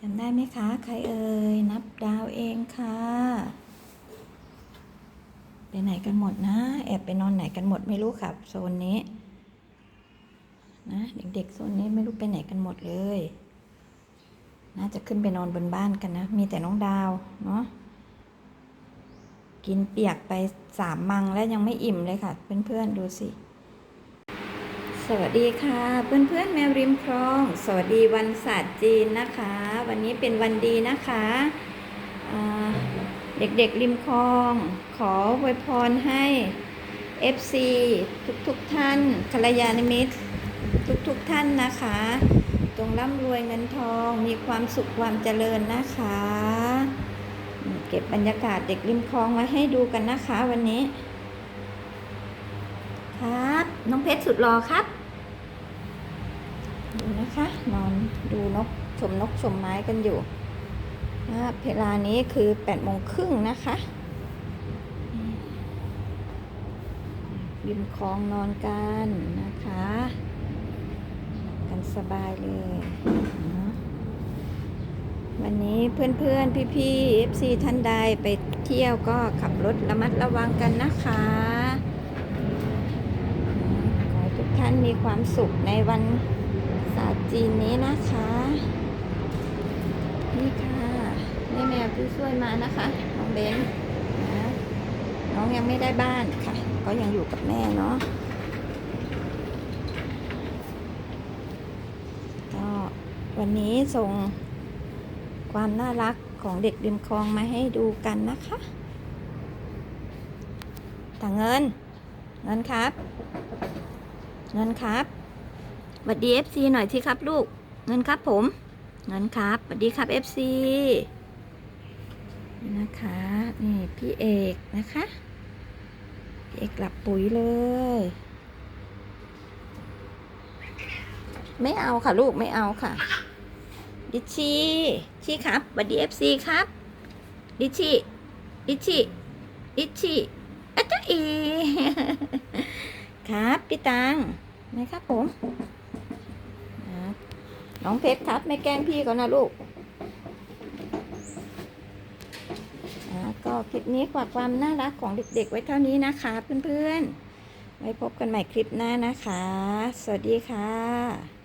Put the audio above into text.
จำได้ไหมคะ ใครเอ่ย นับดาวเองค่ะ ไปไหนกันหมดนะ แอบไปนอนไหนกันหมดไม่รู้ครับโซนนี้นะเด็กๆโซนนี้ไม่รู้ไปไหนกันหมดเลย น่าจะขึ้นไปนอนบนบ้านกันนะ มีแต่น้องดาวเนาะกินเปียกไปสามมังแล้วยังไม่อิ่มเลยค่ะ เพื่อนๆดูสิ สวัสดีค่ะเพื่อนๆแมวริมคลอง สวัสดีวันศาสตร์จีนนะคะ วันนี้เป็นวันดีนะคะเด็กๆริมคลอง ขออวยพรให้ FC ทุกๆทท่านกัลยาณมิตรทุกๆทท่านนะคะจงร่ำรวยเงินทองมีความสุขความเจริญนะคะ เก็บบรรยากาศเด็กริมคลองมาให้ดูกันนะคะวันนี้ครับ น้องเพชรสุดรอครับ ดูนะคะ นอนดูนกชมนกชมไม้กันอยู่นะเวลานี้คือ8ปดโมงครึ่งนะคะริมคลองนอนกันนะคะ กันสบายเลย วันนี้เพื่อนๆ พี่ๆ FC ท่านใดไปเที่ยวก็ขับรถระมัดระวังกันนะคะ ขอให้ทุกท่านมีความสุขในวัน จีนนี้นะคะ นี่ค่ะแม่แมวผู้ช่วยมานะคะน้องเบนนะน้องยังไม่ได้บ้านค่ะ ก็ยังอยู่กับแม่เนาะก็วันนี้ส่งความน่ารักของเด็กริมคลองมาให้ดูกันนะคะต่างเงิน เงินครับ เงินครับ สวัสดี FC หน่อยสิครับลูก เงินครับผม เงินครับสวัสดีครับ FC นี่นะคะ นี่พี่เอกนะคะพี่เอกหลับปุ๋ยเลย ไม่เอาค่ะลูกไม่เอาค่ะ ดิชี่ ชี่ครับสวัสดี FC ครับ ดิชี่ ดิชี่ ดิชี่อะจ๊ะอีครับ พี่ตังนะครับผม น้องเพชรครับ ไม่แกล้งพี่ก่อนนะลูกก็คลิปนี้ฝากความน่ารักของเด็กๆ ไว้เท่านี้นะคะ เพื่อนๆ ไว้พบกันใหม่คลิปหน้านะคะ สวัสดีค่ะ